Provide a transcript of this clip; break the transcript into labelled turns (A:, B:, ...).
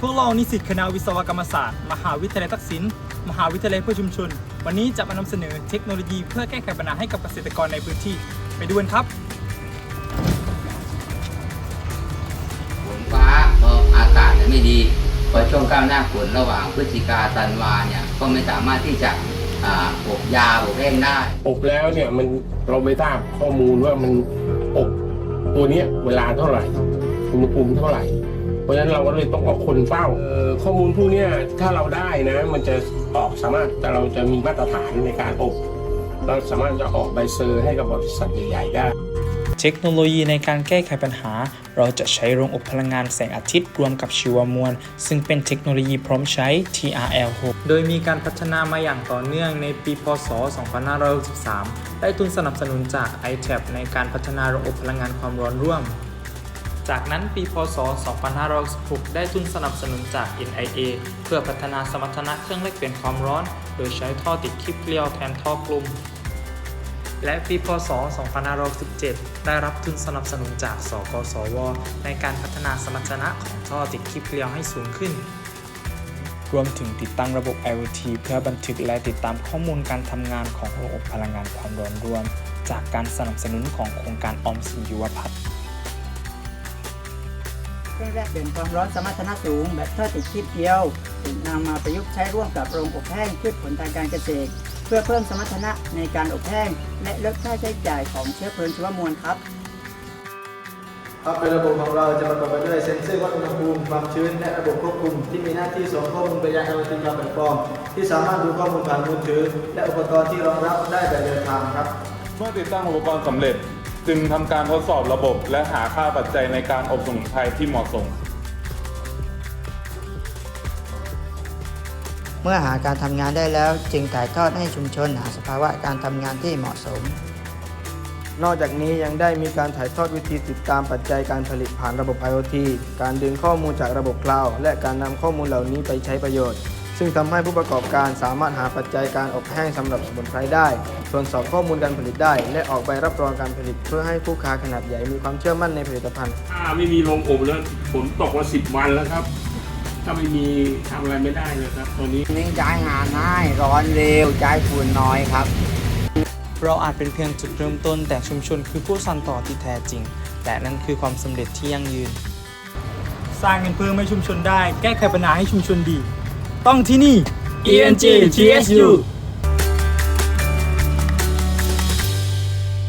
A: พวกเรานิสิตคณะวิศวกรรมศาสตร์ มหาวิทยาลัยทักษิณมหาวิทยาลัยเพื่อชุมชน วันนี้จะมานำเสนอเทคโนโลยีเพื่อแก้ไขปัญหาให้กับเกษตรกรในพื้นที่ ไปดูกันครับ
B: ฝนฟ้าพออากาศเนี่ยไม่ดีพอช่วงก้าวหน้าฝนระหว่างพฤศจิกาธันวาเนี่ยก็ไม่สามารถที่จะอ่าอบยาอบแห้งได้
C: อบแล้วเนี่ยมันเราไม่ทราบข้อมูลว่ามันอบตัวเนี้ยเวลาเท่าไหร่อุณหภูมิเท่าไหร่ เพราะฉะนั้นเราก็เลยต้องออกคนเฝ้าเอ่อข้อมูลพวกเนี้ยถ้าเราได้นะมันจะออกสามารถแต่เราจะมีมาตรฐานในการอบเราสามารถจะออกใบเซอร์ให้กับบริษัทใหญ่ๆได้
A: เทคโนโลยีในการแก้ไขปัญหา เราจะใช้โรงอบพลังงานแสงอาทิตย์รวมกับชีวมวล ซึ่งเป็นเทคโนโลยีพร้อมใช้ TRL6 โดยมีการพัฒนามาอย่างต่อเนื่องในปี พศ 2563 ได้ทุนสนับสนุนจาก ITAP ในการพัฒนาโรงอบพลังงานความร้อนร่วม จากนั้นปีพศ 2516ได้ทุนสนับสนุนจาก NIA เพื่อพัฒนาสมรรถนะเครื่องแลกเปลี่ยนความร้อน โดยใช้ท่อติดคลิปเกลียวแทนท่อกลุ่ม และปีพศ 2517 ได้รับทุนสนับสนุนจาก สกสว ในการพัฒนาสมรรถนะของท่อติดคลิปเกลียวให้สูงขึ้น รวมถึงติดตั้งระบบ IoT เพื่อบันทึกและติดตามข้อมูลการทำงานของโรงอบพลังงานความร้อนรวม จากการสนับสนุนของโครงการออมสินยุวพัฒน์
D: เครื่องแรกเปลี่ยนความร้อนสมรรถนะสูง แบบเทอร์ติดคีบเดียวถูกนำมาประยุกต์ใช้ร่วมกับโรงอบแห้งพืชผลทางการเกษตร เพื่อเพิ่มสมรรถนะในการอบแห้ง และลดค่าใช้จ่ายของเชื้อเพลิงชีวมวลครับ
E: ครับโดยระบบของเราจะประกอบไปด้วยเซ็นเซอร์วัดอุณหภูมิความชื้นและระบบควบคุมที่มีหน้าที่ส่งข้อมูลไปยัง IoT จอแพลตฟอร์มที่สามารถดูข้อมูลผ่านมือถือ และอุปกรณ์ที่รองรับได้แบบเรียลไทม์ครับ
F: เมื่อติดตั้งอุปกรณ์สำเร็จ จึงทำการทดสอบระบบ และหาค่าปัจจัยในการอบสมุนไพรที่เหมาะสม
D: เมื่อหาการทำงานได้แล้วจึงถ่ายทอดให้ชุมชนหาสภาวะการทำงานที่เหมาะสม
E: นอกจากนี้ยังได้มีการถ่ายทอดวิธีติดตามปัจจัยการผลิตผ่านระบบ IoT การดึงข้อมูลจากระบบคลาวด์และการนำข้อมูลเหล่านี้ไปใช้ประโยชน์ ซึ่งทำให้ผู้ประกอบการสามารถหาปัจจัยการอบแห้งสำหรับสมุนไพรได้ ตรวจสอบข้อมูลการผลิตได้ และออกใบรับรองการผลิต เพื่อให้ผู้ค้าขนาดใหญ่มีความเชื่อมั่นในผลิตภัณฑ์
C: ถ้าไม่มีโรงอบแล้วฝนตกมาสิบวันแล้วครับ ถ้าไม่มีทำอะไรไม่ได้เลยครับตอนนี้
D: เน้นจ่ายงานง่ายร้อนเร็วจ่ายฝุ่นน้อยครับ
A: เราอาจเป็นเพียงจุดเริ่มต้น แต่ชุมชนคือผู้สานต่อที่แท้จริง และนั่นคือความสำเร็จที่ยั่งยืน สร้างเงินเพิ่มให้ชุมชนได้ แก้ไขปัญหาให้ชุมชนดี ต้องที่นี่ ENG TSU